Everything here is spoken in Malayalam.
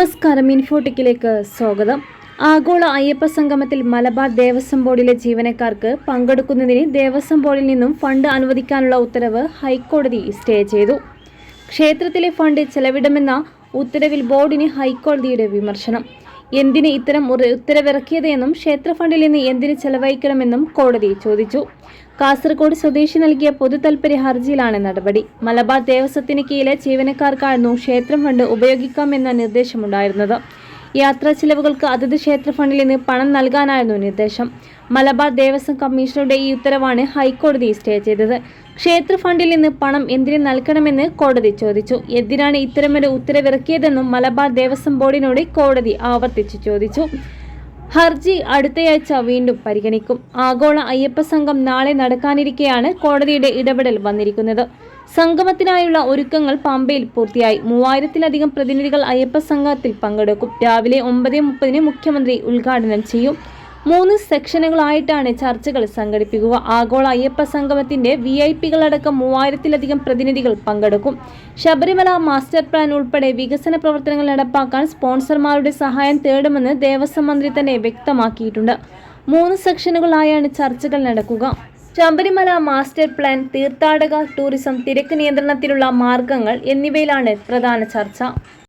നമസ്കാരം ഇൻഫോട്ടിക്കിലേക്ക് സ്വാഗതം. ആഗോള അയ്യപ്പ സംഗമത്തിൽ മലബാർ ദേവസ്വം ബോർഡിലെ ജീവനക്കാർക്ക് പങ്കെടുക്കുന്നതിന് ദേവസ്വം ബോർഡിൽ നിന്നും ഫണ്ട് അനുവദിക്കാനുള്ള ഉത്തരവ് ഹൈക്കോടതി സ്റ്റേ ചെയ്തു. ക്ഷേത്രത്തിലെ ഫണ്ട് ചെലവിടുമെന്ന ഉത്തരവിൽ ബോർഡിന് ഹൈക്കോടതിയുടെ വിമർശനം. എന്തിന് ഇത്തരം ഉത്തരവിറക്കിയതെന്നും ക്ഷേത്ര ഫണ്ടിൽ നിന്ന് എന്തിന് ചെലവഴിക്കണമെന്നും കോടതി ചോദിച്ചു. കാസർഗോഡ് സ്വദേശി നൽകിയ പൊതു താൽപര്യ ഹർജിയിലാണ് നടപടി. മലബാർ ദേവസ്വത്തിന് കീഴിലെ ജീവനക്കാർക്കായിരുന്നു ക്ഷേത്രം ഫണ്ട് ഉപയോഗിക്കാമെന്ന നിർദ്ദേശമുണ്ടായിരുന്നത്. യാത്രാ ചിലവുകൾക്ക് അതത് ക്ഷേത്ര ഫണ്ടിൽ നിന്ന് പണം നൽകാനായിരുന്നു നിർദ്ദേശം. മലബാർ ദേവസ്വം കമ്മീഷണറുടെ ഈ ഉത്തരവാണ് ഹൈക്കോടതി സ്റ്റേ ചെയ്തത്. ക്ഷേത്ര ഫണ്ടിൽ നിന്ന് പണം എന്തിനു നൽകണമെന്ന് കോടതി ചോദിച്ചു. എന്തിനാണ് ഇത്തരമൊരു ഉത്തരവിറക്കിയതെന്നും മലബാർ ദേവസ്വം ബോർഡിനോട് കോടതി ആവർത്തിച്ചു ചോദിച്ചു. ഹർജി അടുത്തയാഴ്ച വീണ്ടും പരിഗണിക്കും. ആഗോള അയ്യപ്പ സംഘം നാളെ നടക്കാനിരിക്കെയാണ് കോടതിയുടെ ഇടപെടൽ വന്നിരിക്കുന്നത്. സംഗമത്തിനായുള്ള ഒരുക്കങ്ങൾ പമ്പയിൽ പൂർത്തിയായി. മൂവായിരത്തിലധികം പ്രതിനിധികൾ അയ്യപ്പ സംഘത്തിൽ പങ്കെടുക്കും. രാവിലെ ഒമ്പത് മുപ്പതിന് മുഖ്യമന്ത്രി ഉദ്ഘാടനം ചെയ്യും. മൂന്ന് സെക്ഷനുകളായിട്ടാണ് ചർച്ചകൾ സംഘടിപ്പിക്കുക. ആഗോള അയ്യപ്പ സംഗമത്തിന്റെ വി ഐ പികളടക്കം മൂവായിരത്തിലധികം പ്രതിനിധികൾ പങ്കെടുക്കും. ശബരിമല മാസ്റ്റർ പ്ലാൻ ഉൾപ്പെടെ വികസന പ്രവർത്തനങ്ങൾ നടപ്പാക്കാൻ സ്പോൺസർമാരുടെ സഹായം തേടുമെന്ന് ദേവസ്വം മന്ത്രി തന്നെ വ്യക്തമാക്കിയിട്ടുണ്ട്. മൂന്ന് സെക്ഷനുകളായാണ് ചർച്ചകൾ നടക്കുക. ശബരിമല മാസ്റ്റർ പ്ലാൻ തീർത്ഥാടക ടൂറിസം തിരക്ക് നിയന്ത്രണത്തിലുള്ള മാർഗങ്ങൾ എന്നിവയിലാണ് പ്രധാന ചർച്ച.